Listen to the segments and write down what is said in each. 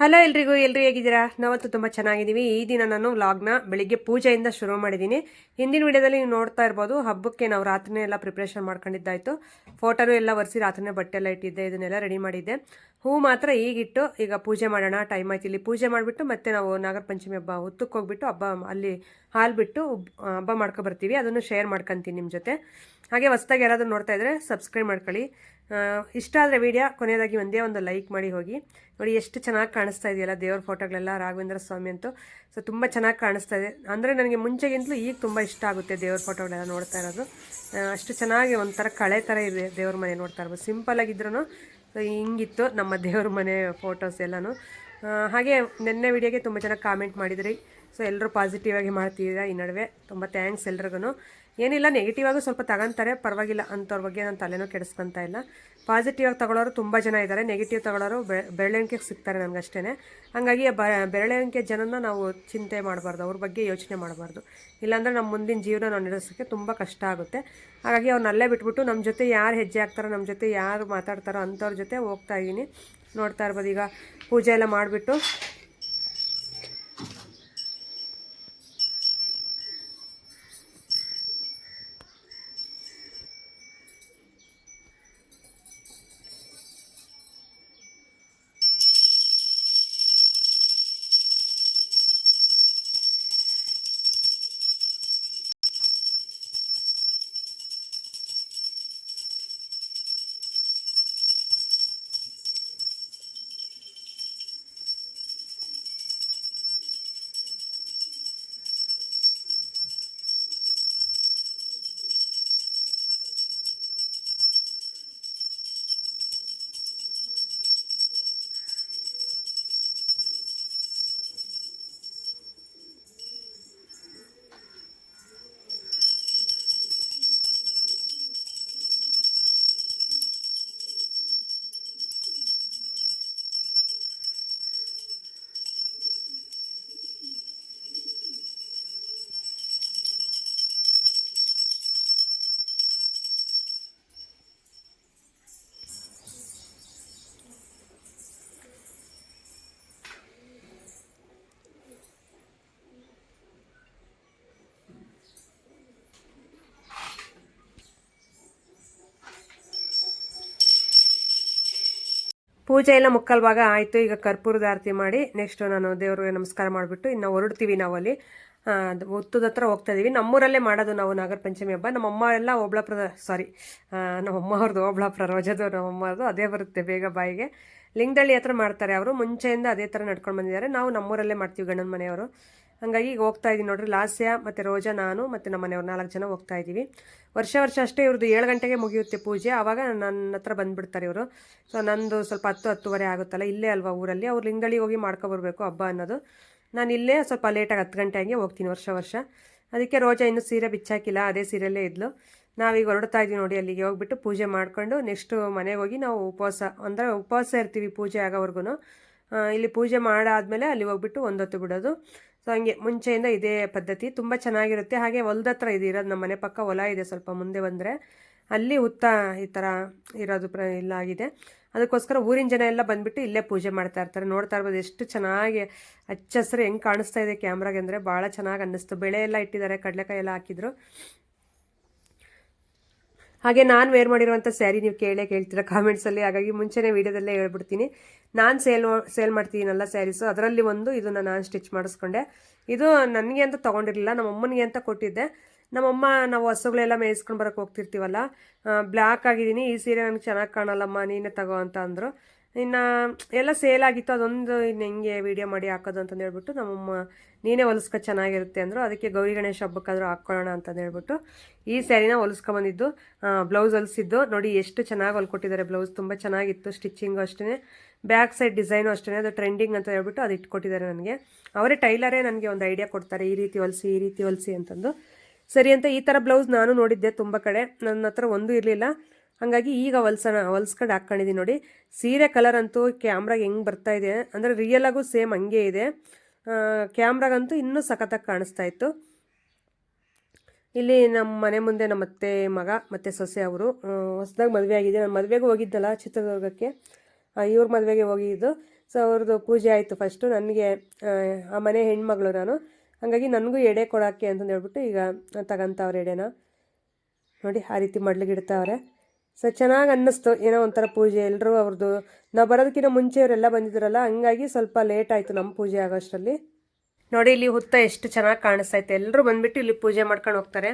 Hello ಎಲ್ರಿಗೂ, ಎಲ್ರಿ ಹೇಗಿದ್ದೀರಾ? ನಾವತ್ತು ತುಂಬ ಚೆನ್ನಾಗಿದ್ದೀವಿ. ಈ ದಿನ ನಾನು ವ್ಲಾಗ್ನ ಬೆಳಿಗ್ಗೆ ಪೂಜೆಯಿಂದ ಶುರು ಮಾಡಿದ್ದೀನಿ. ಹಿಂದಿನ ವಿಡಿಯೋದಲ್ಲಿ ನೀವು ನೋಡ್ತಾ ಇರ್ಬೋದು, ಹಬ್ಬಕ್ಕೆ ನಾವು ರಾತ್ರಿನೇ ಎಲ್ಲ ಪ್ರಿಪ್ರೇಷನ್ ಮಾಡ್ಕೊಂಡಿದ್ದಾಯಿತು. ಫೋಟೋನು ಎಲ್ಲ ಒರೆಸಿ ರಾತ್ರಿನೇ ಬಟ್ಟೆ ಎಲ್ಲ ಇಟ್ಟಿದ್ದೆ, ಇದನ್ನೆಲ್ಲ ರೆಡಿ ಮಾಡಿದ್ದೆ. ಹೂ ಮಾತ್ರ ಈಗಿಟ್ಟು, ಈಗ ಪೂಜೆ ಮಾಡೋಣ ಟೈಮ್ ಆಯ್ತು. ಇಲ್ಲಿ ಪೂಜೆ ಮಾಡಿಬಿಟ್ಟು, ಮತ್ತೆ ನಾವು ನಾಗರ ಪಂಚಮಿ ಹಬ್ಬ, ಹುತ್ತಕ್ಕೆ ಹೋಗ್ಬಿಟ್ಟು ಹಬ್ಬ, ಅಲ್ಲಿ ಹಾಲು ಬಿಟ್ಟು ಹಬ್ಬ ಮಾಡ್ಕೊಬರ್ತೀವಿ ಅದನ್ನು ಶೇರ್ ಮಾಡ್ಕೊತೀನಿ ನಿಮ್ಮ ಜೊತೆ. ಹಾಗೆ ಹೊಸ್ದಾಗಿ ಯಾರಾದರೂ ನೋಡ್ತಾ ಇದ್ರೆ ಸಬ್ಸ್ಕ್ರೈಬ್ ಮಾಡ್ಕೊಳ್ಳಿ. ಇಷ್ಟ ಆದರೆ ವಿಡಿಯೋ ಕೊನೆಯದಾಗಿ ಒಂದೇ ಒಂದು ಲೈಕ್ ಮಾಡಿ ಹೋಗಿ. ನೋಡಿ, ಎಷ್ಟು ಚೆನ್ನಾಗಿ ಕಾಣಿಸ್ತಾ ಇದೆಯಲ್ಲ ದೇವ್ರ ಫೋಟೋಗಳೆಲ್ಲ ರಾಘವೇಂದ್ರ ಸ್ವಾಮಿ ಅಂತೂ. ಸೊ ತುಂಬ ಚೆನ್ನಾಗಿ ಕಾಣಿಸ್ತಾ ಇದೆ. ಅಂದರೆ ನನಗೆ ಮುಂಚೆಗಿಂತಲೂ ಈಗ ತುಂಬ ಇಷ್ಟ ಆಗುತ್ತೆ ದೇವ್ರ ಫೋಟೋಗಳೆಲ್ಲ ನೋಡ್ತಾ ಇರೋದು. ಅಷ್ಟು ಚೆನ್ನಾಗಿ ಒಂಥರ ಕಳೆ ಥರ ಇದೆ ದೇವ್ರ ಮನೆ ನೋಡ್ತಾ ಇರ್ಬೋದು. ಸಿಂಪಲ್ ಆಗಿದ್ರೂ ಸೊ ಹಿಂಗಿತ್ತು ನಮ್ಮ ದೇವ್ರ ಮನೆ ಫೋಟೋಸ್ ಎಲ್ಲನೂ. ಹಾಗೆ ನಿನ್ನೆ ವಿಡಿಯೋಗೆ ತುಂಬ ಚೆನ್ನಾಗಿ ಕಾಮೆಂಟ್ ಮಾಡಿದ್ರಿ. ಸೊ ಎಲ್ಲರೂ ಪಾಸಿಟಿವ್ ಆಗಿ ಮಾಡ್ತಿದ್ದೀರಾ ಈ ನಡುವೆ. ತುಂಬ ಥ್ಯಾಂಕ್ಸ್ ಎಲ್ರಿಗೂ ಏನಿಲ್ಲ ನೆಗೆಟಿವ್ ಆಗಿ ಸ್ವಲ್ಪ ತಗೊಂತಾರೆ, ಪರವಾಗಿಲ್ಲ ಅಂಥವ್ರ ಬಗ್ಗೆ ನಾನು ತಲೆನೂ ಕೆಡಿಸ್ಕೊಂತ ಇಲ್ಲ. ಪಾಸಿಟಿವ್ ಆಗಿ ತಗೊಳ್ಳೋರು ತುಂಬ ಜನ ಇದ್ದಾರೆ ನೆಗೆಟಿವ್ ತಗೊಳ್ಳೋರು ಬೆರಳೆಣಿಕೆಗೆ ಸಿಗ್ತಾರೆ ನನಗಷ್ಟೇ ಹಾಗಾಗಿ ಬ ಬೆರಳೆಣಿಕೆ ಜನನ ನಾವು ಚಿಂತೆ ಮಾಡಬಾರ್ದು, ಅವ್ರ ಬಗ್ಗೆ ಯೋಚನೆ ಮಾಡಬಾರ್ದು. ಇಲ್ಲಾಂದರೆ ನಮ್ಮ ಮುಂದಿನ ಜೀವನ ನಾವು ನಡೆಸೋಕ್ಕೆ ತುಂಬ ಕಷ್ಟ ಆಗುತ್ತೆ. ಹಾಗಾಗಿ ಅವ್ರನ್ನಲ್ಲೇ ಬಿಟ್ಬಿಟ್ಟು ನಮ್ಮ ಜೊತೆ ಯಾರು ಹೆಜ್ಜೆ ಹಾಕ್ತಾರೋ ನಮ್ಮ ಜೊತೆ ಯಾರು ಮಾತಾಡ್ತಾರೋ ಅಂಥವ್ರ ಜೊತೆ ಹೋಗ್ತಾ ಇದ್ದೀನಿ. ನೋಡ್ತಾ ಇರ್ಬೋದು, ಈಗ ಪೂಜೆ ಎಲ್ಲ ಮಾಡಿಬಿಟ್ಟು ಪೂಜೆ ಎಲ್ಲ ಮುಕ್ಕಲ್ ಭಾಗ ಆಯಿತು. ಈಗ ಕರ್ಪೂರದ ಆರತಿ ಮಾಡಿ ನೆಕ್ಸ್ಟ್ ನಾನು ದೇವ್ರಿಗೆ ನಮಸ್ಕಾರ ಮಾಡಿಬಿಟ್ಟು ಇನ್ನು ಹೊರಡ್ತೀವಿ ನಾವು ಅಲ್ಲಿ ಆ, ಅದು ಹುತ್ತದ ಹತ್ರ ಹೋಗ್ತಾ ಇದೀವಿ. ನಮ್ಮೂರಲ್ಲೇ ಮಾಡೋದು ನಾವು ನಾಗರ ಪಂಚಮಿ ಹಬ್ಬ. ನಮ್ಮಮ್ಮ ಎಲ್ಲ ಓಬ್ಳಾಪುರದ ಸಾರಿ ನಮ್ಮಮ್ಮ ಅವ್ರದ್ದು ಓಬ್ಳಾಪುರ ರೋಜದು ನಮ್ಮಮ್ಮದು ಅದೇ ಬರುತ್ತೆ ಬೇಗ ಬಾಯಿಗೆ. ಲಿಂಗದಳ್ಳಿ ಹತ್ರ ಮಾಡ್ತಾರೆ ಅವರು. ಮುಂಚೆಯಿಂದ ಅದೇ ಥರ ನಡ್ಕೊಂಡು ಬಂದಿದ್ದಾರೆ. ನಾವು ನಮ್ಮೂರಲ್ಲೇ ಮಾಡ್ತೀವಿ ಗಂಡನ ಮನೆಯವರು. ಹಂಗಾಗಿ ಈಗ ಹೋಗ್ತಾ ಇದ್ದೀನಿ ನೋಡ್ರಿ, ಲಾಸ್ಯ ಮತ್ತು ರೋಜಾ ನಾನು ಮತ್ತು ನಮ್ಮ ಮನೆಯವ್ರು ನಾಲ್ಕು ಜನ ಹೋಗ್ತಾ ಇದ್ದೀವಿ ವರ್ಷ ವರ್ಷ ಅಷ್ಟೇ ಇವ್ರದ್ದು ಏಳು ಗಂಟೆಗೆ ಮುಗಿಯುತ್ತೆ ಪೂಜೆ, ಆವಾಗ ನನ್ನ ಹತ್ರ ಬಂದುಬಿಡ್ತಾರೆ ಇವರು. ಸೊ ನಂದು ಸ್ವಲ್ಪ ಹತ್ತು, ಹತ್ತುವರೆ ಆಗುತ್ತಲ್ಲ, ಇಲ್ಲೇ ಅಲ್ವಾ ಊರಲ್ಲಿ. ಅವ್ರು ಲಿಂಗಳಿ ಹೋಗಿ ಮಾಡ್ಕೊಬರ್ಬೇಕು ಹಬ್ಬ ಅನ್ನೋದು. ನಾನು ಇಲ್ಲೇ ಸ್ವಲ್ಪ ಲೇಟಾಗಿ ಹತ್ತು ಗಂಟೆ ಹಂಗೆ ಹೋಗ್ತೀನಿ ವರ್ಷ ವರ್ಷ. ಅದಕ್ಕೆ ರೋಜಾ ಇನ್ನೂ ಸೀರೆ ಬಿಚ್ಚಾಕಿಲ್ಲ, ಅದೇ ಸೀರೆಯಲ್ಲೇ ಇದ್ಲು. ನಾವೀಗ ಹೊರಡ್ತಾ ಇದ್ದೀವಿ ನೋಡಿ, ಅಲ್ಲಿಗೆ ಹೋಗ್ಬಿಟ್ಟು ಪೂಜೆ ಮಾಡಿಕೊಂಡು ನೆಕ್ಸ್ಟು ಮನೆಗೆ ಹೋಗಿ ನಾವು ಉಪವಾಸ, ಅಂದರೆ ಉಪವಾಸ ಇರ್ತೀವಿ ಪೂಜೆ ಆಗೋವರೆಗೂ ಇಲ್ಲಿ ಪೂಜೆ ಮಾಡಾದಮೇಲೆ ಅಲ್ಲಿ ಹೋಗ್ಬಿಟ್ಟು ಒಂದೊತ್ತು ಬಿಡೋದು. ಸೊ ಹಂಗೆ ಮುಂಚೆಯಿಂದ ಇದೇ ಪದ್ಧತಿ. ತುಂಬ ಚೆನ್ನಾಗಿರುತ್ತೆ. ಹಾಗೆ ಹೊಲದ ಹತ್ರ ಇದಿರೋದು ನಮ್ಮ ಮನೆ ಪಕ್ಕ ಹೊಲ ಇದೆ ಸ್ವಲ್ಪ ಮುಂದೆ ಬಂದರೆ. ಅಲ್ಲಿ ಹುತ್ತ ಈ ಥರ ಇರೋದು ಪ್ರ ಇಲ್ಲ ಆಗಿದೆ. ಅದಕ್ಕೋಸ್ಕರ ಊರಿನ ಜನ ಎಲ್ಲ ಬಂದುಬಿಟ್ಟು ಇಲ್ಲೇ ಪೂಜೆ ಮಾಡ್ತಾ ಇರ್ತಾರೆ. ನೋಡ್ತಾ ಇರ್ಬೋದು ಎಷ್ಟು ಚೆನ್ನಾಗಿ ಹಚ್ಚ ಹಸಿರು ಹೆಂಗೆ ಕಾಣಿಸ್ತಾ ಇದೆ ಕ್ಯಾಮ್ರಾಗೆ ಅಂದರೆ. ಭಾಳ ಚೆನ್ನಾಗಿ ಅನ್ನಿಸ್ತು. ಬೆಳೆ ಎಲ್ಲ ಇಟ್ಟಿದ್ದಾರೆ. ಕಡಲೆಕಾಯಿ ಎಲ್ಲ ಹಾಕಿದ್ರು. ಹಾಗೆ ನಾನು ವೇರ್ ಮಾಡಿರುವಂಥ ಸ್ಯಾರಿ ನೀವು ಕೇಳೇ ಕೇಳ್ತೀರ ಕಾಮೆಂಟ್ಸಲ್ಲಿ ಹಾಗಾಗಿ ಮುಂಚೆನೇ ವೀಡಿಯೋದಲ್ಲೇ ಹೇಳ್ಬಿಡ್ತೀನಿ. ನಾನು ಸೇಲ್ ಸೇಲ್ ಮಾಡ್ತೀನಲ್ಲ ಸ್ಯಾರೀಸು ಅದರಲ್ಲಿ ಒಂದು ಇದನ್ನು ನಾನು ಸ್ಟಿಚ್ ಮಾಡಿಸ್ಕೊಂಡೆ. ಇದು ನನಗೆ ಅಂತ ತೊಗೊಂಡಿರಲಿಲ್ಲ, ನಮ್ಮ ಅಮ್ಮನಿಗೆ ಅಂತ ಕೊಟ್ಟಿದ್ದೆ. ನಮ್ಮಮ್ಮ ನಾವು ಹಸುಗಳೆಲ್ಲ ಮೇಯಿಸ್ಕೊಂಡು ಬರೋಕ್ಕೆ ಹೋಗ್ತಿರ್ತೀವಲ್ಲ ಬ್ಲ್ಯಾಕ್ ಆಗಿದ್ದೀನಿ, ಈ ಸೀರೆ ನನಗೆ ಚೆನ್ನಾಗಿ ಕಾಣಲ್ಲಮ್ಮ, ನೀನೇ ತಗೋ ಅಂತ ಅಂದರು. ಇನ್ನು ಎಲ್ಲ ಸೇಲ್ ಆಗಿತ್ತು, ಅದೊಂದು ಇನ್ನು ಹೆಂಗೆ ವೀಡಿಯೋ ಮಾಡಿ ಹಾಕೋದು ಅಂತಂದು ಹೇಳ್ಬಿಟ್ಟು ನಮ್ಮಮ್ಮ, ನೀನೇ ಹೊಲಿಸ್ಕೊ ಚೆನ್ನಾಗಿರುತ್ತೆ ಅಂದರು. ಅದಕ್ಕೆ ಗೌರಿ ಗಣೇಶ ಹಬ್ಬಕ್ಕಾದರೂ ಹಾಕ್ಕೊಳ್ಳೋಣ ಅಂತಂದು ಹೇಳ್ಬಿಟ್ಟು ಈ ಸ್ಯಾರಿನ ಹೊಲಿಸ್ಕೊಂಬಂದಿದ್ದು ಬ್ಲೌಸ್ ಹೊಲಿಸಿದ್ದು. ನೋಡಿ ಎಷ್ಟು ಚೆನ್ನಾಗಿ ಹೊಲ್ಕೊಟ್ಟಿದ್ದಾರೆ ಬ್ಲೌಸ್ ತುಂಬ ಚೆನ್ನಾಗಿತ್ತು ಸ್ಟಿಚ್ಚಿಂಗು ಅಷ್ಟೇ ಬ್ಯಾಕ್ ಸೈಡ್ ಡಿಸೈನು ಅಷ್ಟೇ ಅದು ಟ್ರೆಂಡಿಂಗ್ ಅಂತ ಹೇಳ್ಬಿಟ್ಟು ಅದು ಇಟ್ಕೊಟ್ಟಿದ್ದಾರೆ ನನಗೆ. ಅವರೇ ಟೈಲರೇ ನನಗೆ ಒಂದು ಐಡಿಯಾ ಕೊಡ್ತಾರೆ. ಈ ರೀತಿ ಹೊಲಿಸಿ, ಈ ರೀತಿ ಹೊಲಿಸಿ ಅಂತಂದು. ಸರಿ ಅಂತ ಈ ಥರ ಬ್ಲೌಸ್ ನಾನು ನೋಡಿದ್ದೆ ತುಂಬ ಕಡೆ. ನನ್ನ ಹತ್ರ ಒಂದೂ ಇರಲಿಲ್ಲ. ಹಾಗಾಗಿ ಈಗ ಹೊಲ್ಸೋಣ ಹೊಲ್ಸ್ಕೊಂಡು ಹಾಕ್ಕೊಂಡಿದ್ದೀನಿ ನೋಡಿ. ಸೀರೆ ಕಲರ್ ಅಂತೂ ಕ್ಯಾಮ್ರಾಗೆ ಹೆಂಗೆ ಬರ್ತಾ ಇದೆ. ಅಂದರೆ ರಿಯಲಾಗೂ ಸೇಮ್ ಹಂಗೆ ಇದೆ. ಕ್ಯಾಮ್ರಾಗಂತೂ ಇನ್ನೂ ಸಖತ್ತಾಗಿ ಕಾಣಿಸ್ತಾ ಇತ್ತು. ಇಲ್ಲಿ ನಮ್ಮ ಮನೆ ಮುಂದೆ ನಮ್ಮ ಅತ್ತೆ ಮಗ ಮತ್ತು ಸೊಸೆ ಅವರು ಹೊಸದಾಗಿ ಮದುವೆ ಆಗಿದೆ. ನಾನು ಮದುವೆಗೆ ಹೋಗಿದ್ದಲ್ಲ ಚಿತ್ರದುರ್ಗಕ್ಕೆ. ಇವ್ರ ಮದುವೆಗೆ ಹೋಗಿದ್ದು. ಸೊ ಅವ್ರದ್ದು ಪೂಜೆ ಆಯಿತು ಫಸ್ಟು ನನಗೆ, ಆ ಮನೆ ಹೆಣ್ಮಗಳು ನಾನು. ಹಾಗಾಗಿ ನನಗೂ ಎಡೆ ಕೊಡೋಕ್ಕೆ ಅಂತಂದು ಹೇಳ್ಬಿಟ್ಟು ಈಗ ತಗೊಂತವ್ರೆ ಎಡೆನ. ನೋಡಿ, ಆ ರೀತಿ ಮಡ್ಲಿಗಿಡ್ತಾವ್ರೆ ಸೊ ಚೆನ್ನಾಗಿ ಅನ್ನಿಸ್ತು. ಏನೋ ಒಂಥರ ಪೂಜೆ. ಎಲ್ಲರೂ ಅವ್ರದ್ದು ನಾವು ಬರೋದಕ್ಕಿಂತ ಮುಂಚೆ ಅವರೆಲ್ಲ ಬಂದಿದ್ರಲ್ಲ, ಹಂಗಾಗಿ ಸ್ವಲ್ಪ ಲೇಟ್ ಆಯಿತು ನಮ್ಮ ಪೂಜೆ ಆಗೋಷ್ಟರಲ್ಲಿ ನೋಡಿ, ಇಲ್ಲಿ ಹುತ್ತ ಎಷ್ಟು ಚೆನ್ನಾಗಿ ಕಾಣಿಸ್ತೈತೆ. ಎಲ್ಲರೂ ಬಂದ್ಬಿಟ್ಟು ಇಲ್ಲಿ ಪೂಜೆ ಮಾಡ್ಕೊಂಡು ಹೋಗ್ತಾರೆ.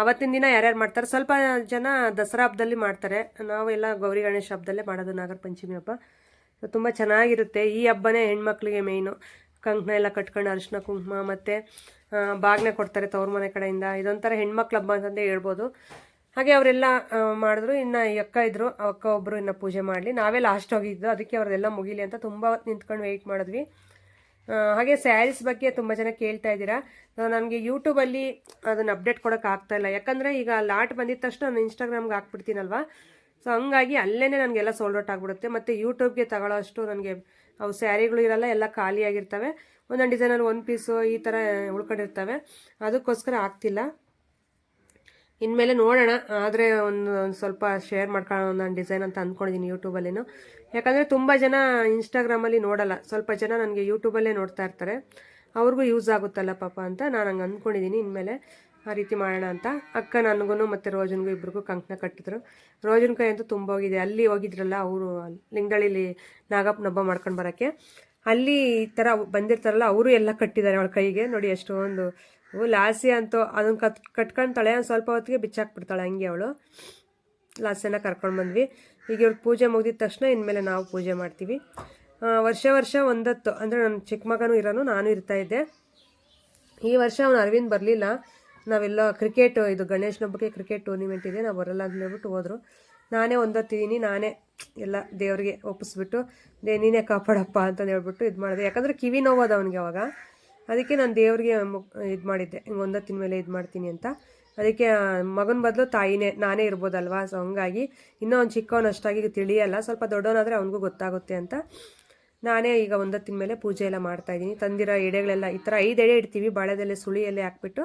ಆವತ್ತಿನ ದಿನ ಯಾರ್ಯಾರು ಮಾಡ್ತಾರೆ? ಸ್ವಲ್ಪ ಜನ ದಸರಾ ಹಬ್ಬದಲ್ಲಿ ಮಾಡ್ತಾರೆ. ನಾವೆಲ್ಲ ಗೌರಿ ಗಣೇಶ ಹಬ್ಬದಲ್ಲೇ ಮಾಡೋದು, ನಾಗರ ಪಂಚಮಿ ಹಬ್ಬ. ತುಂಬ ಚೆನ್ನಾಗಿರುತ್ತೆ. ಈ ಹಬ್ಬನೇ ಹೆಣ್ಮಕ್ಳಿಗೆ ಮೇಯ್ನು ಕಂಕಣ ಎಲ್ಲ ಕಟ್ಕೊಂಡು ಅರಿಶಿನ, ಕುಂಕುಮ ಮತ್ತು ಬಾಗ್ನೆ ಕೊಡ್ತಾರೆ ತವ್ರ ಮನೆ ಕಡೆಯಿಂದ. ಇದೊಂಥರ ಹೆಣ್ಮಕ್ಳ ಹಬ್ಬ ಅಂತಂದೇ ಹೇಳ್ಬೋದು. ಹಾಗೆ ಅವರೆಲ್ಲ ಮಾಡಿದ್ರು, ಇನ್ನು ಈ ಅಕ್ಕ ಇದ್ರು ಅಕ್ಕ ಒಬ್ಬರು ಇನ್ನು ಪೂಜೆ ಮಾಡಲಿ. ನಾವೇ ಲಾಸ್ಟ್ ಹೋಗಿದ್ದು, ಅದಕ್ಕೆ ಅವ್ರದೆಲ್ಲ ಮುಗಿಲಿ ಅಂತ ತುಂಬ ಹೊತ್ತು ನಿಂತ್ಕೊಂಡು ವೆಯ್ಟ್ ಮಾಡಿದ್ವಿ. ಹಾಗೆ ಸ್ಯಾರೀಸ್ ಬಗ್ಗೆ ತುಂಬ ಜನ ಕೇಳ್ತಾ ಇದ್ದೀರಾ. ನನಗೆ ಯೂಟ್ಯೂಬಲ್ಲಿ ಅದನ್ನು ಅಪ್ಡೇಟ್ ಕೊಡೋಕೆ ಆಗ್ತಾ ಇಲ್ಲ. ಯಾಕಂದರೆ ಈಗ ಲಾಟ್ ಬಂದಿದ ತಕ್ಷಣ ನಾನು ಇನ್ಸ್ಟಾಗ್ರಾಮ್ಗೆ ಹಾಕ್ಬಿಡ್ತೀನಲ್ವಾ? ಸೊ ಹಂಗಾಗಿ ಅಲ್ಲೇ ನನಗೆಲ್ಲ ಸೋಲ್ಡ್ ಔಟ್ ಆಗಿಬಿಡುತ್ತೆ. ಮತ್ತು ಯೂಟ್ಯೂಬ್ಗೆ ತಗೊಳ್ಳೋ ಅಷ್ಟು ನನಗೆ ಅವು ಸ್ಯಾರಿಗಳು ಇರಲ್ಲ, ಎಲ್ಲ ಖಾಲಿಯಾಗಿರ್ತವೆ ಒಂದೊಂದು ಡಿಸೈನಲ್ಲಿ ಒಂದು ಪೀಸು ಈ ಥರ ಉಳ್ಕೊಂಡಿರ್ತವೆ. ಅದಕ್ಕೋಸ್ಕರ ಆಗ್ತಿಲ್ಲ. ಇನ್ಮೇಲೆ ನೋಡೋಣ. ಆದರೆ ಒಂದು ಒಂದು ಸ್ವಲ್ಪ ಶೇರ್ ಮಾಡ್ಕೊಳ್ಳೋ ಒಂದು ಡಿಸೈನ್ ಅಂತ ಅಂದ್ಕೊಂಡಿದ್ದೀನಿ ಯೂಟ್ಯೂಬಲ್ಲಿನ ಯಾಕಂದರೆ ತುಂಬ ಜನ ಇನ್ಸ್ಟಾಗ್ರಾಮಲ್ಲಿ ನೋಡಲ್ಲ. ಸ್ವಲ್ಪ ಜನ ನನಗೆ ಯೂಟ್ಯೂಬಲ್ಲೇ ನೋಡ್ತಾ ಇರ್ತಾರೆ. ಅವ್ರಿಗೂ ಯೂಸ್ ಆಗುತ್ತಲ್ಲ ಪಾಪ ಅಂತ ನಾನು ಹಂಗೆ ಅಂದ್ಕೊಂಡಿದ್ದೀನಿ ಇನ್ಮೇಲೆ ಆ ರೀತಿ ಮಾಡೋಣ ಅಂತ. ಅಕ್ಕ ನನಗೂ ಮತ್ತು ರೋಜನ್ಗೂ ಇಬ್ರಿಗೂ ಕಂಕಣ ಕಟ್ಟಿದ್ರು. ರೋಜನ್ ಕೈ ಅಂತೂ ತುಂಬ ಹೋಗಿದೆ. ಅಲ್ಲಿ ಹೋಗಿದ್ರಲ್ಲ ಅವರು ಲಿಂಗಳಿಲಿ ನಾಗಪ್ಪನ ಹಬ್ಬ ಮಾಡ್ಕೊಂಡು ಬರೋಕ್ಕೆ. ಅಲ್ಲಿ ಈ ಥರ ಬಂದಿರ್ತಾರಲ್ಲ, ಅವರು ಎಲ್ಲ ಕಟ್ಟಿದ್ದಾರೆ ಅವಳ ಕೈಗೆ. ನೋಡಿ ಎಷ್ಟೊಂದು ಲಾಸಿ ಅಂತೂ ಅದನ್ನು ಕತ್ ಕಟ್ಕೊಳ್ತಾಳೆ ಒಂದು ಸ್ವಲ್ಪ ಹೊತ್ತಿಗೆ ಬಿಚ್ಚಾಕ್ಬಿಡ್ತಾಳೆ ಹಂಗೆ ಅವಳು. ಲಾಸಿನ ಕರ್ಕೊಂಡು ಬಂದ್ವಿ. ಈಗ ಇವ್ರ ಪೂಜೆ ಮುಗಿದ ತಕ್ಷಣ ಇನ್ಮೇಲೆ ನಾವು ಪೂಜೆ ಮಾಡ್ತೀವಿ. ವರ್ಷ ವರ್ಷ ಒಂದತ್ತು, ಅಂದರೆ ನನ್ನ ಚಿಕ್ಕ ಮಗನೂ ಇರೋನು, ನಾನು ಇರ್ತಾ ಇದ್ದೆ. ಈ ವರ್ಷ ಅವನು ಅರವಿಂದ್ ಬರಲಿಲ್ಲ. ನಾವೆಲ್ಲ ಕ್ರಿಕೆಟ್, ಇದು ಗಣೇಶನ ಹಬ್ಬಕ್ಕೆ ಕ್ರಿಕೆಟ್ ಟೂರ್ನಿಮೆಂಟ್ ಇದೆ, ನಾವು ಬರಲ್ಲ ಅಂತ ಹೋದರು. ನಾನೇ ಒಂದೊತ್ತಿದ್ದೀನಿ ನಾನೇ ಎಲ್ಲ ದೇವರಿಗೆ ಒಪ್ಪಿಸ್ಬಿಟ್ಟು, ದೇ, ನೀನೇ ಕಾಪಾಡಪ್ಪ ಅಂತಂದು ಹೇಳ್ಬಿಟ್ಟು ಇದು ಮಾಡಿದೆ. ಯಾಕಂದರೆ ಕಿವಿ ನೋವೋದು ಅವನಿಗೆ ಅವಾಗ. ಅದಕ್ಕೆ ನಾನು ದೇವ್ರಿಗೆ ಇದು ಮಾಡಿದ್ದೆ. ಹಿಂಗೆ ಒಂದತ್ತಿನ ಮೇಲೆ ಇದು ಮಾಡ್ತೀನಿ ಅಂತ. ಅದಕ್ಕೆ ಮಗನ ಬದಲು ತಾಯಿನೇ, ನಾನೇ ಇರ್ಬೋದಲ್ವಾ? ಸೊ ಹಂಗಾಗಿ ಇನ್ನೂ ಒಂದು ಚಿಕ್ಕವನು ಅಷ್ಟಾಗಿ ತಿಳಿಯಲ್ಲ. ಸ್ವಲ್ಪ ದೊಡ್ಡವನಾದರೆ ಅವನಿಗೂ ಗೊತ್ತಾಗುತ್ತೆ ಅಂತ. ನಾನೇ ಈಗ ಒಂದತ್ತಿನ ಮೇಲೆ ಪೂಜೆ ಎಲ್ಲ ಮಾಡ್ತಾ ಇದ್ದೀನಿ. ತಂದಿರೋ ಎಡೆಗಳೆಲ್ಲ, ಈ ಥರ ಐದು ಎಡೆ ಇಡ್ತೀವಿ. ಬಾಳೆದೆಲೆ ಸುಳಿಯಲ್ಲಿ ಹಾಕ್ಬಿಟ್ಟು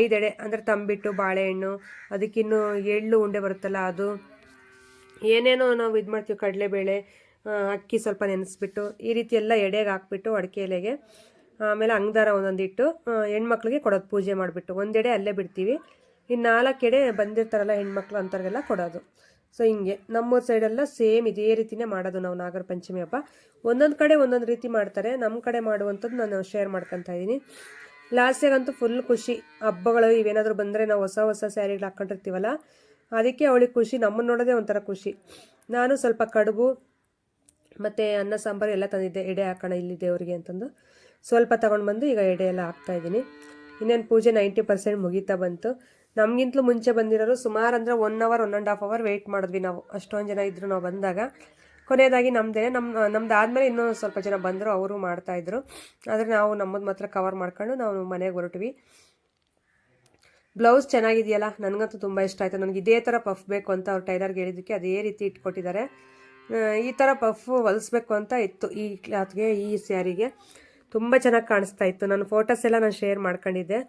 ಐದು ಎಡೆ, ಅಂದರೆ ತಂಬಿಟ್ಟು ಬಾಳೆಹಣ್ಣು ಅದಕ್ಕಿನ್ನು ಎಳ್ಳು ಉಂಡೆ ಬರುತ್ತಲ್ಲ, ಅದು. ಏನೇನೋ ನಾವು ಇದು ಮಾಡ್ತೀವಿ, ಕಡಲೆಬೇಳೆ ಅಕ್ಕಿ ಸ್ವಲ್ಪ ನೆನೆಸ್ಬಿಟ್ಟು, ಈ ರೀತಿ ಎಲ್ಲ ಎಡೆಗೆ ಹಾಕ್ಬಿಟ್ಟು ಅಡಿಕೆ ಎಲೆಗೆ. ಆಮೇಲೆ ಅಂಗದಾರ ಒಂದೊಂದಿಟ್ಟು ಹೆಣ್ಮಕ್ಳಿಗೆ ಕೊಡೋದು, ಪೂಜೆ ಮಾಡಿಬಿಟ್ಟು. ಒಂದೆಡೆ ಅಲ್ಲೇ ಬಿಡ್ತೀವಿ. ಇನ್ನು ನಾಲ್ಕೆಡೆ ಬಂದಿರ್ತಾರಲ್ಲ ಹೆಣ್ಮಕ್ಳು ಅಂಥವ್ರಿಗೆಲ್ಲ ಕೊಡೋದು. ಸೊ ಹಿಂಗೆ. ನಮ್ಮೂರ ಸೈಡೆಲ್ಲ ಸೇಮ್ ಇದೇ ರೀತಿನೇ ಮಾಡೋದು ನಾವು ನಾಗರ ಪಂಚಮಿ ಹಬ್ಬ. ಒಂದೊಂದು ಕಡೆ ಒಂದೊಂದು ರೀತಿ ಮಾಡ್ತಾರೆ. ನಮ್ಮ ಕಡೆ ಮಾಡುವಂಥದ್ದು ನಾನು ಶೇರ್ ಮಾಡ್ಕೊತಾ ಇದ್ದೀನಿ ಲಾಸ್ಟಿಗಂತೂ ಫುಲ್ ಖುಷಿ. ಹಬ್ಬಗಳು ಇವೇನಾದರೂ ಬಂದರೆ ನಾವು ಹೊಸ ಹೊಸ ಸ್ಯಾರಿಗಳು ಹಾಕ್ಕೊಂಡಿರ್ತೀವಲ್ಲ ಅದಕ್ಕೆ ಅವಳಿಗೆ ಖುಷಿ. ನಮ್ಮನ್ನು ನೋಡೋದೇ ಒಂಥರ ಖುಷಿ. ನಾನು ಸ್ವಲ್ಪ ಕಡುಬು, ಮತ್ತು ಅನ್ನ ಸಾಂಬಾರು ಎಲ್ಲ ತಂದಿದ್ದೆ. ಎಡೆ ಹಾಕೋಣ ಇಲ್ಲಿ ದೇವರಿಗೆ ಅಂತಂದು. ಸ್ವಲ್ಪ ತಗೊಂಡು ಬಂದು ಈಗ ಎಡೆ ಎಲ್ಲ ಹಾಕ್ತಾ ಇದ್ದೀನಿ. ಇನ್ನೇನು ಪೂಜೆ ನೈಂಟಿ ಪರ್ಸೆಂಟ್ ಮುಗೀತಾ ಬಂತು. ನಮಗಿಂತಲೂ ಮುಂಚೆ ಬಂದಿರೋರು ಸುಮಾರು ಅಂದರೆ one hour one and half hour wait ಮಾಡಿದ್ವಿ ನಾವು. ಅಷ್ಟೊಂದು ಜನ ಇದ್ದರು ನಾವು ಬಂದಾಗ. ಕೊನೆಯದಾಗಿ ನಮ್ಮದೇ ನಮ್ಮ ನಮ್ದು ಆದಮೇಲೆ ಇನ್ನೂ ಸ್ವಲ್ಪ ಜನ ಬಂದರು, ಅವರು ಮಾಡ್ತಾಯಿದ್ರು ಆದರೆ ನಾವು ನಮ್ಮದು ಮಾತ್ರ ಕವರ್ ಮಾಡ್ಕೊಂಡು ನಾವು ಮನೆಗೆ ಹೊರಟ್ವಿ. ಬ್ಲೌಸ್ ಚೆನ್ನಾಗಿದೆಯಲ್ಲ, ನನಗಂತೂ ತುಂಬ ಇಷ್ಟ ಆಯಿತು. ನನಗೆ ಇದೇ ಥರ ಪಫ್ ಬೇಕು ಅಂತ ಅವ್ರು ಟೈಲರ್ಗೆ ಹೇಳಿದ್ದಕ್ಕೆ ಅದೇ ರೀತಿ ಇಟ್ಕೊಟ್ಟಿದ್ದಾರೆ. ಈ ಥರ ಪಫ್ ಹೊಲಿಸ್ಬೇಕು ಅಂತ ಇತ್ತು ಈ ಕ್ಲಾತ್ಗೆ ಈ ಸ್ಯಾರಿಗೆ ತುಂಬ ಚೆನ್ನಾಗಿ ಕಾಣಿಸ್ತಾ ಇತ್ತು. ನನ್ನ ಫೋಟೋಸ್ ಎಲ್ಲ ನಾನು ಶೇರ್ ಮಾಡ್ಕೊಂಡಿದ್ದೆ.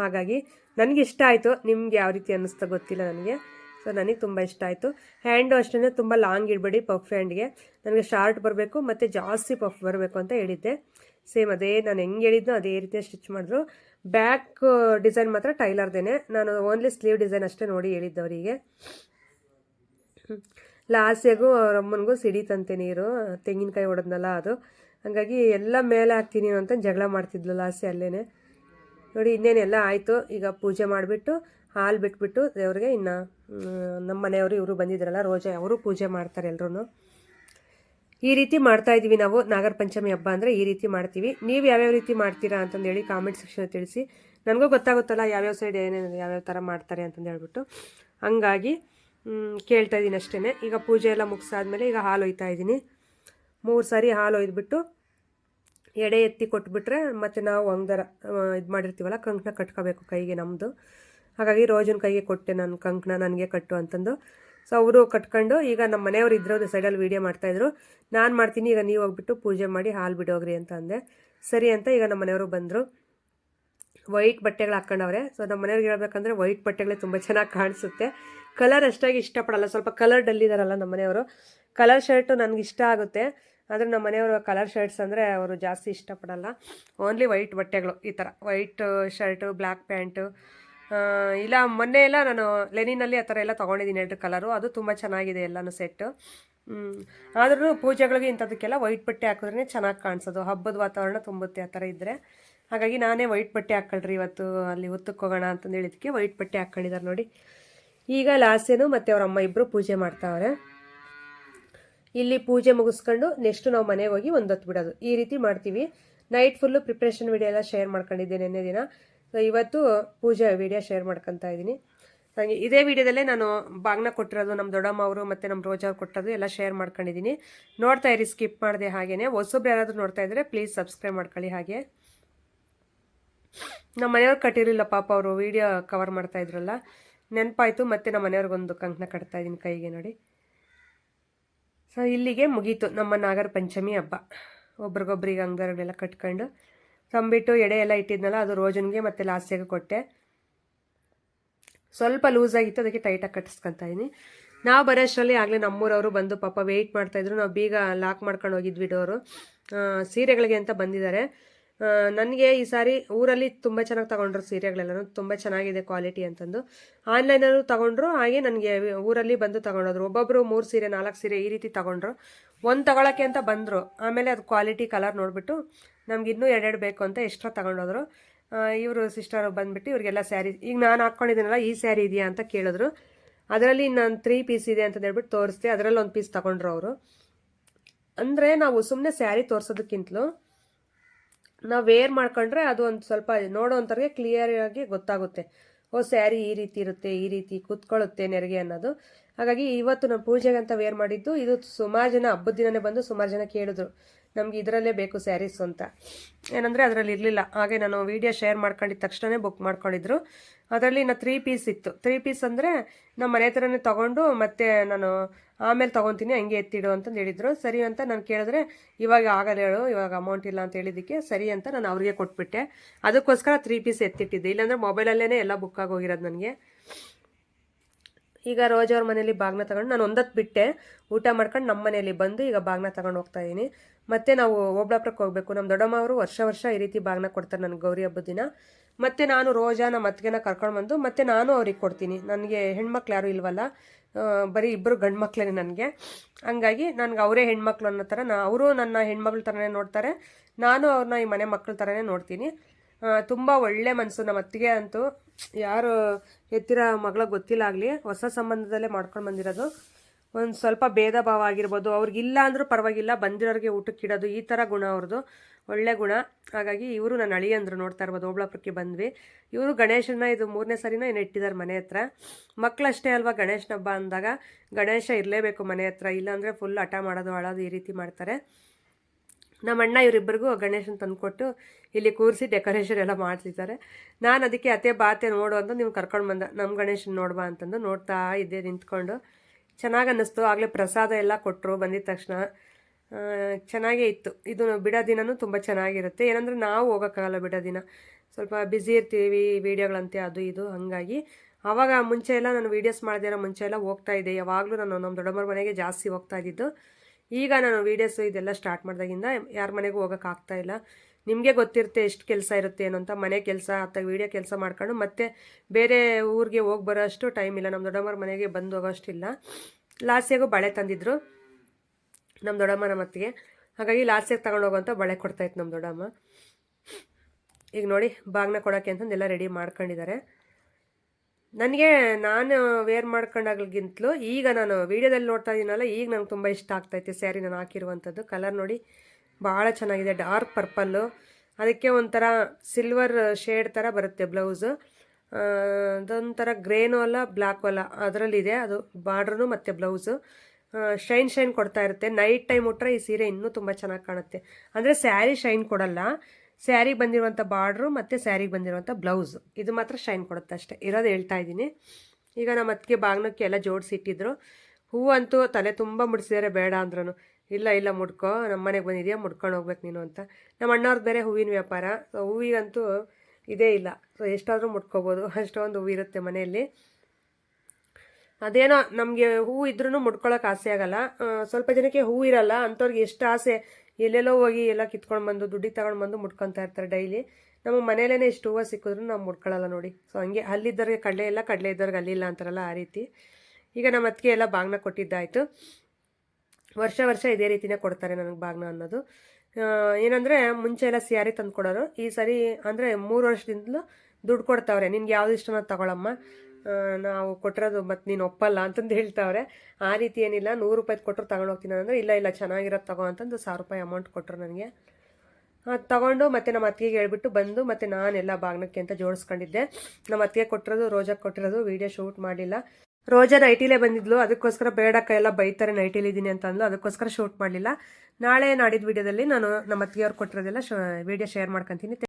ಹಾಗಾಗಿ ನನಗೆ ಇಷ್ಟ ಆಯಿತು. ನಿಮ್ಗೆ ಯಾವ ರೀತಿ ಅನ್ನಿಸ್ತಾ ಗೊತ್ತಿಲ್ಲ ನನಗೆ. ಸೊ ನನಗೆ ತುಂಬ ಇಷ್ಟ ಆಯಿತು. ಹ್ಯಾಂಡು ಅಷ್ಟೇ ತುಂಬ ಲಾಂಗ್ ಇಡಬೇಡಿ ಪಫ್ ಹ್ಯಾಂಡ್ಗೆ ನನಗೆ ಶಾರ್ಟ್ ಬರಬೇಕು ಮತ್ತು ಜಾಸ್ತಿ ಪಫ್ ಬರಬೇಕು ಅಂತ ಹೇಳಿದ್ದೆ. ಸೇಮ್ ಅದೇ ನಾನು ಹೆಂಗೆ ಹೇಳಿದ್ನೋ ಅದೇ ರೀತಿ ಸ್ಟಿಚ್ ಮಾಡಿದ್ರು. ಬ್ಯಾಕ್ ಡಿಸೈನ್ ಮಾತ್ರ ಟೈಲರ್ದೇನೆ ನಾನು ಓನ್ಲಿ ಸ್ಲೀವ್ ಡಿಸೈನ್ ಅಷ್ಟೇ ನೋಡಿ ಹೇಳಿದ್ದವರಿಗೆ. ಲಾಸ್ಯಾಗೂ ಅವ್ರ ಅಮ್ಮನಿಗೂ ಸಿಡಿತಂತೆ ನೀರು. ತೆಂಗಿನಕಾಯಿ ಹೊಡೆದ್ನಲ್ಲ ಅದು. ಹಾಗಾಗಿ ಎಲ್ಲ ಮೇಲೆ ಹಾಕ್ತೀನಿ ಅಂತ ಜಗಳ ಮಾಡ್ತಿದ್ಲು ಲಾಸ್ಟ್ ಅಲ್ಲೇ ನೋಡಿ, ಇನ್ನೇನೆಲ್ಲ ಆಯಿತು. ಈಗ ಪೂಜೆ ಮಾಡಿಬಿಟ್ಟು, ಹಾಲು ಬಿಟ್ಬಿಟ್ಟು ದೇವ್ರಿಗೆ ಇನ್ನು ನಮ್ಮ ಮನೆಯವರು ಇವರು ಬಂದಿದ್ರಲ್ಲ, ರೋಜಾ, ಅವರು ಪೂಜೆ ಮಾಡ್ತಾರೆ ಎಲ್ಲರೂ ಈ ರೀತಿ ಮಾಡ್ತಾ ಇದ್ದೀವಿ ನಾವು. ನಾಗರ ಪಂಚಮಿ ಹಬ್ಬ ಅಂದರೆ ಈ ರೀತಿ ಮಾಡ್ತೀವಿ. ನೀವು ಯಾವ್ಯಾವ ರೀತಿ ಮಾಡ್ತೀರಾ ಅಂತಂದೇಳಿ ಕಾಮೆಂಟ್ ಸೆಕ್ಷನ್ ತಿಳಿಸಿ. ನನಗೂ ಗೊತ್ತಾಗುತ್ತಲ್ಲ ಯಾವ್ಯಾವ ಸೈಡ್ ಏನೇನು, ಯಾವ್ಯಾವ ಥರ ಮಾಡ್ತಾರೆ ಅಂತಂದು ಹೇಳ್ಬಿಟ್ಟು ಹಂಗಾಗಿ ಕೇಳ್ತಾ ಇದ್ದೀನಿ ಅಷ್ಟೇ ಈಗ ಪೂಜೆ ಎಲ್ಲ ಮುಗಿಸಾದ್ಮೇಲೆ ಈಗ ಹಾಲು ಒಯ್ತಾ ಇದ್ದೀನಿ ಮೂರು ಸಾರಿ ಹಾಲು ಒಯ್ದುಬಿಟ್ಟು ಎಡೆ ಎತ್ತಿ ಕೊಟ್ಬಿಟ್ರೆ ಮತ್ತು ನಾವು ಹಂಗಾರ ಇದು ಮಾಡಿರ್ತೀವಲ್ಲ, ಕಂಕಣ ಕಟ್ಕೋಬೇಕು ಕೈಗೆ ನಮ್ಮದು ಹಾಗಾಗಿ ರೋಜನ್ ಕೈಗೆ ಕೊಟ್ಟೆ ನಾನು ಕಂಕಣ, ನನಗೆ ಕಟ್ಟು ಅಂತಂದು. ಸೊ ಅವರು ಕಟ್ಕೊಂಡು ಈಗ ನಮ್ಮ ಮನೆಯವರು ಇದ್ದರು ಸೈಡಲ್ಲಿ ವೀಡಿಯೋ ಮಾಡ್ತಾಯಿದ್ರು ನಾನು ಮಾಡ್ತೀನಿ, ಈಗ ನೀವು ಹೋಗ್ಬಿಟ್ಟು ಪೂಜೆ ಮಾಡಿ ಹಾಲು ಬಿಡೋಗ್ರಿ ಅಂತ ಅಂದೆ. ಸರಿ ಅಂತ ಈಗ ನಮ್ಮ ಮನೆಯವರು ಬಂದರು. ವೈಟ್ ಬಟ್ಟೆಗಳು ಹಾಕ್ಕೊಂಡವ್ರೆ. ಸೊ ನಮ್ಮ ಮನೆಯವ್ರಿಗೆ ಹೇಳ್ಬೇಕಂದ್ರೆ ವೈಟ್ ಬಟ್ಟೆಗಳೇ ತುಂಬ ಚೆನ್ನಾಗಿ ಕಾಣಿಸುತ್ತೆ. ಕಲರ್ ಅಷ್ಟಾಗಿ ಇಷ್ಟಪಡಲ್ಲ. ಸ್ವಲ್ಪ ಕಲರ್ ಡಲ್ ಇದ್ದಾರಲ್ಲ ನಮ್ಮ ಮನೆಯವರು. ಕಲರ್ ಶರ್ಟು ನನಗೆ ಇಷ್ಟ ಆಗುತ್ತೆ. ಆದರೆ ನಮ್ಮ ಮನೆಯವರು ಕಲರ್ ಶರ್ಟ್ಸ್ ಅಂದರೆ ಅವರು ಜಾಸ್ತಿ ಇಷ್ಟಪಡಲ್ಲ. ಓನ್ಲಿ ವೈಟ್ ಬಟ್ಟೆಗಳು ಈ ಥರ ವೈಟ್ ಶರ್ಟು ಬ್ಲ್ಯಾಕ್ ಪ್ಯಾಂಟು ಇಲ್ಲ, ಮೊನ್ನೆ ಎಲ್ಲ ನಾನು ಲೆನಿನಲ್ಲಿ ಆ ಥರ ಎಲ್ಲ ತೊಗೊಂಡಿದ್ದೀನಿ ಎರಡು ಕಲರು ಅದು ತುಂಬ ಚೆನ್ನಾಗಿದೆ ಎಲ್ಲನೂ ಸೆಟ್ಟು ಆದರೂ ಪೂಜೆಗಳಿಗೆ ಇಂಥದಕ್ಕೆಲ್ಲ ವೈಟ್ ಬಟ್ಟೆ ಹಾಕಿದ್ರೆ ಚೆನ್ನಾಗಿ ಕಾಣಿಸೋದು. ಹಬ್ಬದ ವಾತಾವರಣ ತುಂಬುತ್ತೆ ಆ ಥರ ಇದ್ದರೆ ಹಾಗಾಗಿ ನಾನೇ ವೈಟ್ ಬಟ್ಟೆ ಹಾಕ್ಕೊಳ್ರಿ ಇವತ್ತು. ಅಲ್ಲಿ ಹೊತ್ತಕ್ಕೆ ಹೋಗೋಣ ಅಂತಂದು ಹೇಳಿದಕ್ಕೆ ವೈಟ್ ಬಟ್ಟೆ ಹಾಕ್ಕೊಂಡಿದ್ದಾರೆ ನೋಡಿ. ಈಗ ಲಾಸ್ಟೇನು ಮತ್ತು ಅವರಮ್ಮ ಇಬ್ಬರು ಪೂಜೆ ಮಾಡ್ತಾವ್ರೆ. ಇಲ್ಲಿ ಪೂಜೆ ಮುಗಿಸ್ಕೊಂಡು ನೆಕ್ಸ್ಟ್ ನಾವು ಮನೆಗೆ ಹೋಗಿ ಒಂದೊತ್ತು ಬಿಡೋದು. ಈ ರೀತಿ ಮಾಡ್ತೀವಿ. ನೈಟ್ ಫುಲ್ಲು ಪ್ರಿಪ್ರೇಷನ್ ವಿಡಿಯೋ ಎಲ್ಲ ಶೇರ್ ಮಾಡ್ಕೊಂಡಿದ್ದೆ ನಿನ್ನೆ ದಿನ. ಸೊ ಇವತ್ತು ಪೂಜೆ ವಿಡಿಯೋ ಶೇರ್ ಮಾಡ್ಕೊತಾ ಇದ್ದೀನಿ. ನನಗೆ ಇದೇ ವಿಡಿಯೋದಲ್ಲೇ ನಾನು ಬಾಗ್ನ ಕೊಟ್ಟಿರೋದು ನಮ್ಮ ದೊಡ್ಡಮ್ಮ ಅವರು ಮತ್ತು ನಮ್ಮ ರೋಜಾ ಅವ್ರು ಕೊಟ್ಟೋದು ಎಲ್ಲ ಶೇರ್ ಮಾಡ್ಕೊಂಡಿದ್ದೀನಿ. ನೋಡ್ತಾ ಇರಿ ಸ್ಕಿಪ್ ಮಾಡಿದೆ ಹಾಗೆಯೇ ಹೊಸೊಬ್ರು ಯಾರಾದರೂ ನೋಡ್ತಾ ಇದ್ದರೆ ಪ್ಲೀಸ್ ಸಬ್ಸ್ಕ್ರೈಬ್ ಮಾಡ್ಕೊಳ್ಳಿ ಹಾಗೆ. ನಮ್ಮ ಮನೆಯವ್ರು ಕಟ್ಟಿರಲಿಲ್ಲ ಪಾಪ, ಅವರು ವೀಡಿಯೋ ಕವರ್ ಮಾಡ್ತಾ ಇದ್ರಲ್ಲ. ನೆನಪಾಯಿತು, ಮತ್ತು ನಮ್ಮ ಮನೆಯವ್ರಿಗೊಂದು ಕಂಕಣ ಕಟ್ತಾ ಇದ್ದೀನಿ ಕೈಗೆ ನೋಡಿ. ಸೊ ಇಲ್ಲಿಗೆ ಮುಗೀತು ನಮ್ಮ ನಾಗರ ಪಂಚಮಿ ಹಬ್ಬ. ಒಬ್ರಿಗೊಬ್ರಿಗೆ ಅಂಗರಗಳೆಲ್ಲ ಕಟ್ಕೊಂಡು ತಂಬಿಟ್ಟು ಎಡೆ ಎಲ್ಲ ಇಟ್ಟಿದ್ನಲ್ಲ, ಅದು ರೋಜನ್ಗೆ ಮತ್ತೆ ಲಾಸ್ಟಿಗೆ ಕೊಟ್ಟೆ. ಸ್ವಲ್ಪ ಲೂಸ್ ಆಗಿತ್ತು, ಅದಕ್ಕೆ ಟೈಟಾಗಿ ಕಟ್ಟಿಸ್ಕೊತಾ ಇದ್ದೀನಿ. ನಾವು ಬರೋಷ್ಟರಲ್ಲಿ ಆಗಲೇ ನಮ್ಮೂರವರು ಬಂದು ಪಾಪ ವೆಯ್ಟ್ ಮಾಡ್ತಾಯಿದ್ರು ನಾವು ಬೀಗ ಲಾಕ್ ಮಾಡ್ಕೊಂಡು ಹೋಗಿದ್ವಿ ಡೋರು ಸೀರೆಗಳಿಗೆ ಅಂತ ಬಂದಿದ್ದಾರೆ. ನನಗೆ ಈ ಸಾರಿ ಊರಲ್ಲಿ ತುಂಬ ಚೆನ್ನಾಗಿ ತೊಗೊಂಡ್ರು ಸೀರೆಗಳೆಲ್ಲನೂ, ತುಂಬ ಚೆನ್ನಾಗಿದೆ ಕ್ವಾಲಿಟಿ ಅಂತಂದು. ಆನ್ಲೈನಲ್ಲೂ ತೊಗೊಂಡ್ರು, ಹಾಗೆ ನನಗೆ ಊರಲ್ಲಿ ಬಂದು ತೊಗೊಂಡೋದ್ರು. ಒಬ್ಬೊಬ್ಬರು ಮೂರು ಸೀರೆ, ನಾಲ್ಕು ಸೀರೆ ಈ ರೀತಿ ತೊಗೊಂಡ್ರು. ಒಂದು ತೊಗೊಳಕ್ಕೆ ಅಂತ ಬಂದರು. ಆಮೇಲೆ ಅದು ಕ್ವಾಲಿಟಿ ಕಲರ್ ನೋಡಿಬಿಟ್ಟು ನಮ್ಗೆ ಇನ್ನೂ ಎರಡೆರಡು ಬೇಕು ಅಂತ ಎಕ್ಸ್ಟ್ರಾ ತೊಗೊಂಡೋದ್ರು. ಇವರು ಸಿಸ್ಟರ್ ಬಂದುಬಿಟ್ಟು ಇವ್ರಿಗೆಲ್ಲ ಸ್ಯಾರಿ ಈಗ ನಾನು ಹಾಕ್ಕೊಂಡಿದ್ದೀನಲ್ಲ ಈ ಸ್ಯಾರಿ ಇದೆಯಾ ಅಂತ ಕೇಳಿದ್ರು. ಅದರಲ್ಲಿ ನಾನು ತ್ರೀ ಪೀಸ್ ಇದೆ ಅಂತ ಹೇಳ್ಬಿಟ್ಟು ತೋರಿಸ್ದೆ, ಅದರಲ್ಲಿ ಒಂದು ಪೀಸ್ ತೊಗೊಂಡ್ರು ಅವರು. ಅಂದರೆ ನಾವು ಸುಮ್ಮನೆ ಸ್ಯಾರಿ ತೋರಿಸೋದಕ್ಕಿಂತಲೂ ನಾವು ವೇರ್ ಮಾಡ್ಕೊಂಡ್ರೆ ಅದು ಒಂದು ಸ್ವಲ್ಪ ನೋಡೋವಂಥವ್ರಿಗೆ ಕ್ಲಿಯರ್ ಆಗಿ ಗೊತ್ತಾಗುತ್ತೆ. ಓ, ಸ್ಯಾರಿ ಈ ರೀತಿ ಇರುತ್ತೆ, ಈ ರೀತಿ ಕೂತ್ಕೊಳ್ಳುತ್ತೆ ನೆರಿಗೆ ಅನ್ನೋದು. ಹಾಗಾಗಿ ಇವತ್ತು ನಾನು ಪೂಜೆಗೆ ಅಂತ ವೇರ್ ಮಾಡಿದ್ದು, ಇದು ಸುಮಾರು ಜನ, ಹಬ್ಬದ ದಿನನೇ ಬಂದು ಸುಮಾರು ಜನ ಕೇಳಿದ್ರು. ನಮ್ಗೆ ಇದರಲ್ಲೇ ಬೇಕು ಸ್ಯಾರೀಸ್ ಅಂತ. ಏನಂದರೆ ಅದರಲ್ಲಿ ಇರಲಿಲ್ಲ. ಹಾಗೆ ನಾನು ವೀಡಿಯೋ ಶೇರ್ ಮಾಡ್ಕೊಂಡಿದ್ದ ತಕ್ಷಣವೇ ಬುಕ್ ಮಾಡ್ಕೊಂಡಿದ್ರು. ಅದರಲ್ಲಿ ನಾನು ತ್ರೀ ಪೀಸ್ ಇತ್ತು. ತ್ರೀ ಪೀಸ್ ಅಂದರೆ ನಮ್ಮ ಮನೆ ಹತ್ರನೇ ತೊಗೊಂಡು ಮತ್ತೆ ನಾನು ಆಮೇಲೆ ತೊಗೊತೀನಿ, ಹಂಗೆ ಎತ್ತಿಡು ಅಂತಂದು ಹೇಳಿದರು. ಸರಿ ಅಂತ ನಾನು ಕೇಳಿದ್ರೆ, ಇವಾಗ ಆಗಲ್ಲ ಹೇಳು, ಇವಾಗ ಅಮೌಂಟ್ ಇಲ್ಲ ಅಂತ ಹೇಳಿದ್ದಕ್ಕೆ ಸರಿ ಅಂತ ನಾನು ಅವ್ರಿಗೆ ಕೊಟ್ಬಿಟ್ಟೆ. ಅದಕ್ಕೋಸ್ಕರ ತ್ರೀ ಪೀಸ್ ಎತ್ತಿಟ್ಟಿದ್ದೆ. ಇಲ್ಲಾಂದರೆ ಮೊಬೈಲಲ್ಲೇ ಎಲ್ಲ ಬುಕ್ ಆಗೋಗಿರೋದು ನನಗೆ. ಈಗ ರೋಜ್ ಅವ್ರ ಮನೇಲಿ ಬಾಗ್ನ ತಗೊಂಡು ನಾನು ಒಂದತ್ತು ಬಿಟ್ಟೆ. ಊಟ ಮಾಡ್ಕೊಂಡು ನಮ್ಮ ಮನೆಯಲ್ಲಿ ಬಂದು ಈಗ ಬಾಗ್ನ ತಗೊಂಡು ಹೋಗ್ತಾ ಇದ್ದೀನಿ ಮತ್ತೆ ನಾವು ಓಬ್ಳಾಪುರಕ್ಕೆ ಹೋಗಬೇಕು. ನಮ್ಮ ದೊಡ್ಡಮ್ಮ ಅವರು ವರ್ಷ ವರ್ಷ ಈ ರೀತಿ ಬಾಗ್ನ ಕೊಡ್ತಾರೆ ನನಗೆ ಗೌರಿ ಹಬ್ಬದ ದಿನ. ಮತ್ತೆ ನಾನು ರೋಜಾ ನಮ್ಮ ಅತ್ತಿಗೆನ ಕರ್ಕೊಂಡು ಬಂದು ಮತ್ತೆ ನಾನು ಅವ್ರಿಗೆ ಕೊಡ್ತೀನಿ. ನನಗೆ ಹೆಣ್ಮಕ್ಳು ಯಾರೂ ಇಲ್ವಲ್ಲ ಬರೀ ಇಬ್ಬರು ಗಂಡು ಮಕ್ಕಳೇ ನನಗೆ. ಹಂಗಾಗಿ ನನಗೆ ಅವರೇ ಹೆಣ್ಮಕ್ಳು ಅನ್ನೋ ಥರ ನಾ ಅವರು ನನ್ನ ಹೆಣ್ಮಗಳ ಥರನೇ ನೋಡ್ತಾರೆ. ನಾನು ಅವ್ರನ್ನ ಈ ಮನೆ ಮಕ್ಕಳ ಥರನೇ ನೋಡ್ತೀನಿ. ತುಂಬ ಒಳ್ಳೆ ಮನಸ್ಸು ನಮ್ಮ ಅತ್ತಿಗೆ ಅಂತೂ. ಯಾರು ಎತ್ತಿರ ಮಗಳ ಗೊತ್ತಿಲ್ಲ ಆಗಲಿ, ಹೊಸ ಸಂಬಂಧದಲ್ಲೇ ಮಾಡ್ಕೊಂಡು ಬಂದಿರೋದು. ಒಂದು ಸ್ವಲ್ಪ ಭೇದ ಭಾವ ಆಗಿರ್ಬೋದು, ಅವ್ರಿಗಿಲ್ಲ ಅಂದರೂ ಪರವಾಗಿಲ್ಲ, ಬಂದಿರೋರಿಗೆ ಊಟಕ್ಕೆ ಇಡೋದು, ಈ ಥರ ಗುಣ ಅವ್ರದ್ದು ಒಳ್ಳೆ ಗುಣ. ಹಾಗಾಗಿ ಇವರು ನನ್ನ ಅಳಿಯಂದ್ರು ನೋಡ್ತಾ ಇರ್ಬೋದು, ಓಬ್ಳಾಪುರಕ್ಕೆ ಬಂದ್ವಿ. ಇವರು ಗಣೇಶನ ಇದು ಮೂರನೇ ಸರಿನ ಏನು ಇಟ್ಟಿದ್ದಾರೆ ಮನೆ ಹತ್ರ. ಮಕ್ಕಳಷ್ಟೇ ಅಲ್ವಾ ಗಣೇಶನ ಹಬ್ಬ ಅಂದಾಗ? ಗಣೇಶ ಇರಲೇಬೇಕು ಮನೆ ಹತ್ರ, ಇಲ್ಲಾಂದರೆ ಫುಲ್ ಹಠ ಮಾಡೋದು, ಅಳೋದು ಈ ರೀತಿ ಮಾಡ್ತಾರೆ. ನಮ್ಮ ಅಣ್ಣ ಇವರಿಬ್ಬರಿಗೂ ಗಣೇಶನ ತಂದುಕೊಟ್ಟು ಇಲ್ಲಿ ಕೂರಿಸಿ ಡೆಕೋರೇಷನ್ ಎಲ್ಲ ಮಾಡ್ತಿದ್ದಾರೆ ನಾನು ಅದಕ್ಕೆ ಅತ್ತೆ ಬಾತೆ ನೋಡು ಅಂತ ನೀವು ಕರ್ಕೊಂಡು ಬಂದ. ನಮ್ಮ ಗಣೇಶನ ನೋಡ್ಬಾ ಅಂತಂದು ನೋಡ್ತಾ ಇದ್ದೆ ನಿಂತ್ಕೊಂಡು. ಚೆನ್ನಾಗಿ ಅನ್ನಿಸ್ತು. ಆಗಲೇ ಪ್ರಸಾದ ಎಲ್ಲ ಕೊಟ್ಟರು ಬಂದಿದ ತಕ್ಷಣ. ಚೆನ್ನಾಗೇ ಇತ್ತು. ಇದು ಬಿಡೋ ದಿನವೂ ತುಂಬ ಚೆನ್ನಾಗಿರುತ್ತೆ. ಏನಂದರೆ ನಾವು ಹೋಗೋಕ್ಕಾಗಲ್ಲ ಬಿಡೋ ದಿನ. ಸ್ವಲ್ಪ ಬ್ಯುಸಿ ಇರ್ತೀವಿ ವೀಡಿಯೋಗಳಂತೆ, ಅದು ಇದು, ಹಾಗಾಗಿ. ಆವಾಗ ಮುಂಚೆ ಎಲ್ಲ ನಾನು ವೀಡಿಯೋಸ್ ಮಾಡಿದಿರೋ ಮುಂಚೆ ಎಲ್ಲ ಹೋಗ್ತಾ ಇದ್ದೆ. ಯಾವಾಗಲೂ ನಾನು ನಮ್ಮ ದೊಡ್ಡಮ್ಮರ ಮನೆಗೆ ಜಾಸ್ತಿ ಹೋಗ್ತಾ ಇದ್ದಿದ್ದು. ಈಗ ನಾನು ವೀಡಿಯೋಸು ಇದೆಲ್ಲ ಸ್ಟಾರ್ಟ್ ಮಾಡಿದಾಗಿಂದ ಯಾರ ಮನೆಗೂ ಹೋಗೋಕ್ಕಾಗ್ತಾ ಇಲ್ಲ. ನಿಮಗೆ ಗೊತ್ತಿರುತ್ತೆ ಎಷ್ಟು ಕೆಲಸ ಇರುತ್ತೆ ಏನು ಅಂತ. ಮನೆ ಕೆಲಸ ಅಥವಾ ವೀಡಿಯೋ ಕೆಲಸ ಮಾಡ್ಕೊಂಡು ಮತ್ತೆ ಬೇರೆ ಊರಿಗೆ ಹೋಗಿ ಬರೋ ಅಷ್ಟು ಟೈಮ್ ಇಲ್ಲ. ನಮ್ಮ ದೊಡ್ಡಮ್ಮರ ಮನೆಗೆ ಬಂದು ಹೋಗೋಷ್ಟಿಲ್ಲ. ಲಾಸ್ಟಿಗೂ ಬಳೆ ತಂದಿದ್ರು. ನಮ್ಮ ದೊಡ್ಡಮ್ಮನ ಅತ್ತಿಗೆ. ಹಾಗಾಗಿ ಲಾಸ್ಟಿಗೆ ತಗೊಂಡು ಹೋಗೋಂಥ ಬಳೆ ಕೊಡ್ತಾಯಿತ್ತು ನಮ್ಮ ದೊಡ್ಡಮ್ಮ. ಈಗ ನೋಡಿ, ಬಾಗ್ನ ಕೊಡೋಕ್ಕೆ ಅಂತಂದು ಎಲ್ಲ ರೆಡಿ ಮಾಡ್ಕೊಂಡಿದ್ದಾರೆ. ನನಗೆ ನಾನು ವೇರ್ ಮಾಡ್ಕೊಂಡಾಗ್ಲಿಗಿಂತಲೂ ಈಗ ನಾನು ವೀಡಿಯೋದಲ್ಲಿ ನೋಡ್ತಾ ಇದ್ದೀನಲ್ಲ ಈಗ ನಂಗೆ ತುಂಬ ಇಷ್ಟ ಆಗ್ತೈತೆ ಸ್ಯಾರಿ ನಾನು ಹಾಕಿರುವಂಥದ್ದು ಕಲರ್ ನೋಡಿ ಭಾಳ ಚೆನ್ನಾಗಿದೆ ಡಾರ್ಕ್ ಪರ್ಪಲ್ಲು ಅದಕ್ಕೆ ಒಂಥರ ಸಿಲ್ವರ್ ಶೇಡ್ ಥರ ಬರುತ್ತೆ ಬ್ಲೌಸು ಅದೊಂಥರ ಗ್ರೇನೂ ಅಲ್ಲ ಬ್ಲ್ಯಾಕು ಅಲ್ಲ, ಅದರಲ್ಲಿದೆ. ಅದು ಬಾರ್ಡ್ರೂ ಮತ್ತು ಬ್ಲೌಸು ಶೈನ್ ಶೈನ್ ಕೊಡ್ತಾ ಇರುತ್ತೆ. ನೈಟ್ ಟೈಮ್ ಉಟ್ರೆ ಈ ಸೀರೆ ಇನ್ನೂ ತುಂಬ ಚೆನ್ನಾಗಿ ಕಾಣುತ್ತೆ. ಅಂದರೆ ಸ್ಯಾರಿ ಶೈನ್ ಕೊಡಲ್ಲ. ಸ್ಯಾರಿಗೆ ಬಂದಿರುವಂಥ ಬಾರ್ಡ್ರು ಮತ್ತು ಸ್ಯಾರಿಗೆ ಬಂದಿರುವಂಥ ಬ್ಲೌಸು. ಇದು ಮಾತ್ರ ಶೈನ್ ಕೊಡುತ್ತೆ ಅಷ್ಟೇ. ಇರೋದು ಹೇಳ್ತಾ ಇದ್ದೀನಿ. ಈಗ ನಮ್ಮ ಅತ್ತಿಗೆ ಬಾಗ್ನಕ್ಕೆ ಎಲ್ಲ ಜೋಡಿಸಿಟ್ಟಿದ್ರು ಹೂವು ಅಂತೂ ತಲೆ ತುಂಬ ಮುಡಿಸಿದಾರೆ, ಬೇಡ ಅಂದ್ರೂ ಇಲ್ಲ ಇಲ್ಲ, ಮುಡ್ಕೋ. ನಮ್ಮ ಮನೆಗೆ ಬಂದಿದೆಯಾ? ಮುಡ್ಕೊಂಡು ಹೋಗ್ಬೇಕು ನೀನು ಅಂತ. ನಮ್ಮ ಅಣ್ಣವ್ರದ್ದು ಬೇರೆ ಹೂವಿನ ವ್ಯಾಪಾರ. ಸೊ ಹೂವಿಗಂತೂ ಇದೇ ಇಲ್ಲ. ಸೊ ಎಷ್ಟಾದರೂ ಮುಟ್ಕೋಬೋದು ಅಷ್ಟೊಂದು ಹೂವು ಇರುತ್ತೆ ಮನೆಯಲ್ಲಿ. ಅದೇನೋ ನಮಗೆ ಹೂ ಇದ್ರೂ ಮುಡ್ಕೊಳಕ್ಕೆ ಆಸೆ ಆಗಲ್ಲ. ಸ್ವಲ್ಪ ಜನಕ್ಕೆ ಹೂ ಇರಲ್ಲ, ಅಂಥವ್ರಿಗೆ ಎಷ್ಟು ಆಸೆ? ಎಲ್ಲೆಲ್ಲೋ ಹೋಗಿ ಎಲ್ಲ ಕಿತ್ಕೊಂಡು ಬಂದು, ದುಡ್ಡಿಗೆ ತಗೊಂಡು ಬಂದು ಮುಡ್ಕೊತಾ ಇರ್ತಾರೆ ಡೈಲಿ. ನಮ್ಮ ಮನೇಲೇ ಇಷ್ಟು ಹೂವು ಸಿಕ್ಕಿದ್ರು ನಾವು ಮುಡ್ಕೊಳ್ಳಲ್ಲ ನೋಡಿ. ಸೊ ಹಂಗೆ ಅಲ್ಲಿದ್ದವ್ರಿಗೆ ಕಡಲೆ ಇಲ್ಲ, ಕಡಲೆ ಇದ್ದವ್ರಿಗೆ ಅಲ್ಲಿಲ್ಲ ಅಂತಾರಲ್ಲ ಆ ರೀತಿ. ಈಗ ನಮ್ಮ ಅತ್ತಿಗೆ ಎಲ್ಲ ಬಾಗ್ನ ಕೊಟ್ಟಿದ್ದಾಯಿತು. ವರ್ಷ ವರ್ಷ ಇದೇ ರೀತಿನೇ ಕೊಡ್ತಾರೆ ನನಗೆ ಬಾಗ್ನ ಅನ್ನೋದು. ಏನಂದರೆ ಮುಂಚೆ ಎಲ್ಲ ಸ್ಯಾರಿ ತಂದು ಕೊಡೋರು ಈ ಸರಿ ಅಂದರೆ ಮೂರು ವರ್ಷದಿಂದಲೂ ದುಡ್ಡು ಕೊಡ್ತಾವ್ರೆ. ನಿನ್ಗೆ ಯಾವ್ದು ಇಷ್ಟನ ತಗೊಳಮ್ಮ. ನಾವು ಕೊಟ್ಟಿರೋದು ಮತ್ತು ನೀನು ಒಪ್ಪಲ್ಲ ಅಂತಂದು ಹೇಳ್ತಾವ್ರೆ. ಆ ರೀತಿ ಏನಿಲ್ಲ, ನೂರು ರೂಪಾಯಿ ಕೊಟ್ಟರು ತಗೊಂಡು ಹೋಗ್ತೀನಿ ಅಂದರೆ ಇಲ್ಲ ಇಲ್ಲ, ಚೆನ್ನಾಗಿರೋದು ತಗೋ ಅಂತಂದು ಸಾವಿರ ರೂಪಾಯಿ ಅಮೌಂಟ್ ಕೊಟ್ಟರು ನನಗೆ. ಅದು ತಗೊಂಡು ಮತ್ತೆ ನಮ್ಮ ಅತ್ತಿಗೆಗೆ ಹೇಳ್ಬಿಟ್ಟು ಬಂದು ಮತ್ತೆ ನಾನೆಲ್ಲ ಬಾಗ್ನಕ್ಕೆ ಅಂತ ಜೋಡಿಸ್ಕೊಂಡಿದ್ದೆ. ನಮ್ಮ ಅತ್ತಿಗೆ ಕೊಟ್ಟಿರೋದು ರೋಜಾ ಕೊಟ್ಟಿರೋದು ವೀಡಿಯೋ ಶೂಟ್ ಮಾಡಿಲ್ಲ ರೋಜಾ ನೈಟಿಲೇ ಬಂದಿದ್ಲು, ಅದಕ್ಕೋಸ್ಕರ ಬೇಡಕ್ಕ ಎಲ್ಲ ಬೈತಾರೆ ನೈಟಿಲಿ ಇದ್ದೀನಿ ಅಂತ ಅಂದ್ಲು ಅದಕ್ಕೋಸ್ಕರ ಶೂಟ್ ಮಾಡಲಿಲ್ಲ. ನಾಳೆ ನಾಡಿದ ವಿಡಿಯೋದಲ್ಲಿ ನಾನು ನಮ್ಮ ಅತ್ತಿಗೆಯವ್ರು ಕೊಟ್ಟಿರೋದೆಲ್ಲ ವೀಡಿಯೋ ಶೇರ್ ಮಾಡ್ಕೊತೀನಿ.